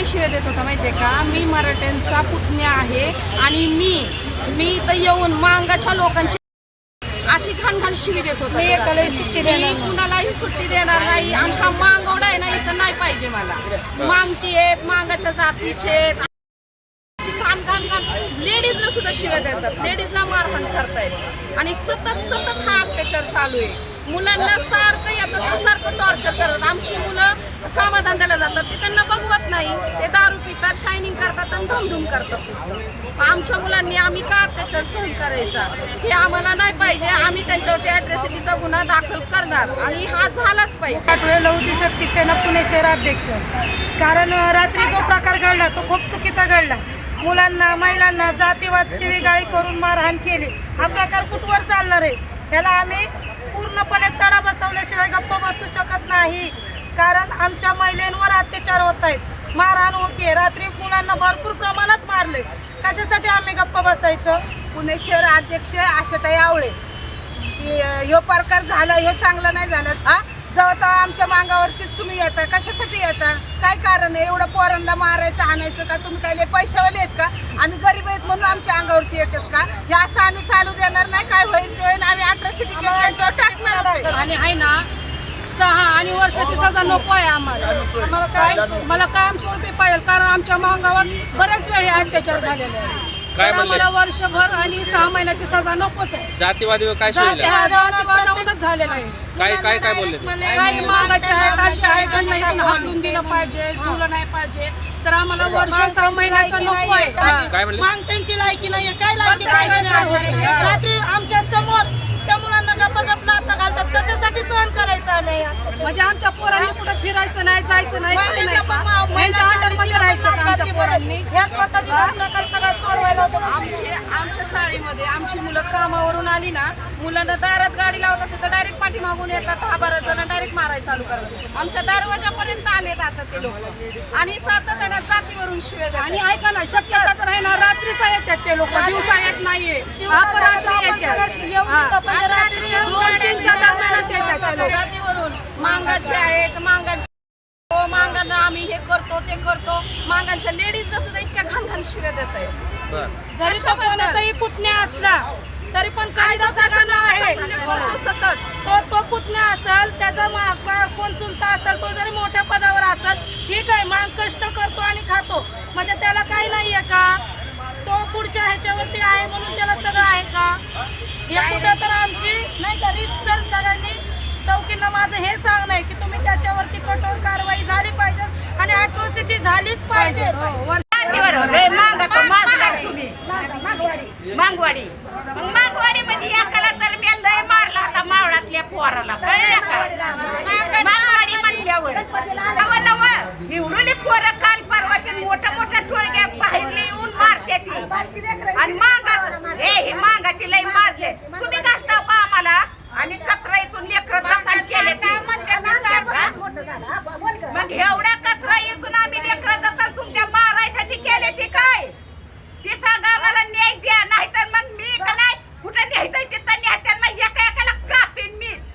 काय शिवाय देत होता माहितीये का? मी मराठ्यांचा पुतण्या आहे आणि मी मी इथं येऊन मांगाच्या लोकांची अशी घाण घाण शिवी देत होता. मी. कुणालाही सुट्टी देणार नाही. हा मांगवडा आहे ना इथं नाही पाहिजे मला. मांगती आहेत मांगाच्या जातीचे आहेत. घाण घाण घाण. लेडीजला सुद्धा शिव्या देतात. लेडीजला मारहाण करतायत. आणि सतत सतत हा अत्याचार चालू आहे. मुलांना सारखं येतात सारखं टॉर्चर करतात. आमची मुलं कामाधंद्याला जातात ते त्यांना बघवत नाही. ते दारू पितात शायनिंग करतात आणि धुमधूम करतात नुसतं. आमच्या मुलांनी आम्ही का त्याच्यात सहन करायचा? हे आम्हाला नाही पाहिजे. आम्ही त्यांच्यावरती ॲट्रॅसिटीचा गुन्हा दाखल करणार. आणि हा झालाच पाहिजे. आठवडे लहुजी शक्ती सेना पुणे शहराध्यक्ष कारण रात्री जो प्रकार घडला तो खूप चुकीचा घडला. मुलांना महिलांना जातीवाद शिवीगाळी करून मारहाण केली. हा प्रकार कुठवर चालणार आहे? त्याला आम्ही पूर्णपणे तडा बसवल्याशिवाय गप्प बसू शकत नाही. कारण आमच्या महिलांवर अत्याचार होत आहेत. मारहाण होतीये. रात्री मुलांना भरपूर प्रमाणात मारले. कशासाठी आम्ही गप्प बसायचं? पुणे शहर अध्यक्ष आशाताई आवळे. की ह्यो प्रकार झाला ह्यो चांगला नाही झाला. हा? जेव्हा तेव्हा आमच्या मागावरतीच तुम्ही येता. कशासाठी येता? काय कारण आहे? एवढं पोरांना मारायचं आणायचं का? तुम्ही काय पैशावाले आहेत का? आम्ही गरीब आहेत म्हणून आमच्या अंगावरती येतात का? हे असं आम्ही चालू देणार नाही. काय होईल ते होईल. आम्ही अठराशे तिकीट त्यांच्यावर टाकणारच आहे. आणि आहे ना सहा आणि वर्षाची सजा नको आहे आम्हाला. आम्हाला काय मला कायमस्वरूपी पाहिजे कारण आमच्या मागावर बऱ्याच वेळी अत्याचार झालेले आहे काय म्हणले? आम्हाला वर्षभर आणि सहा महिन्याची सजा नकोच आहे. जातीवादी काय जाती शिवले हा जातीवादावरूनच झालेला आहे. काय काय काय बोलले ते? काही मागाचे आहेत असे आहेत त्यांना इथून हाकलून दिलं पाहिजे ठेवलं नाही पाहिजे. तर आम्हाला वर्ष सहा महिन्याचा नको आहे. काय म्हणले? मग त्यांची लायकी नाहीये. काय लायकी पाहिजे लायकी नाही? नाही? रात्री आमच्यासमोर त्या मुलांना गप्प गप्प नातं घालतात कशासाठी सहन करायचं आलंय म्हणजे आमच्या पोरांनी कुठं फिरायचं नाही जायचं नाही काही नाही का? यांच्या अंडरमध्ये राहायचं का आमच्या पोरांनी? आमचे आमच्या चाळीमध्ये आमची मुलं कामावरून आली ना मुलांना दारात गाडी लावत असेल तर डायरेक्ट पाठीमागून येतात. दहा बारा जण डायरेक्ट मारायला चालू करतात. आमच्या दरवाजापर्यंत आलेत आता ते लोक. आणि सातत्याने जातीवरून शिवे आणि ऐका ना शक्यता तर आहे ना रात्रीचा येतात ते लोक दिवसा येत नाहीये. अपरात्री येतात. हा. मांगाचे आहेत मांगाचे हो मांगांना आम्ही हे करतो ते करतो. मांगांच्या लेडीजला सुद्धा इतक्या घाण घाण शिव्या देत आहेत. बर. जरी तो कोणाचाही पुतण्या असला तरी पण कायदा सगळ्यांना आहे. करतो सतत. तो तो पुतण्या असेल त्याचा कोण चुलता असेल तो जरी मोठ्या पदावर असेल ठीक आहे मग कष्ट करतो आणि खातो. म्हणजे त्याला काही नाहीये का? तो पुढच्या ह्याच्यावरती आहे म्हणून त्याला सगळं आहे का? हे कुठं तर आमची नाही का चल सगळ्यांनी चौकींना माझं हे सांगणं आहे की तुम्ही त्याच्यावरती कठोर कारवाई झाली पाहिजे आणि अॅट्रॉसिटी झालीच पाहिजे. हो, मागवाडी. मागवाडी.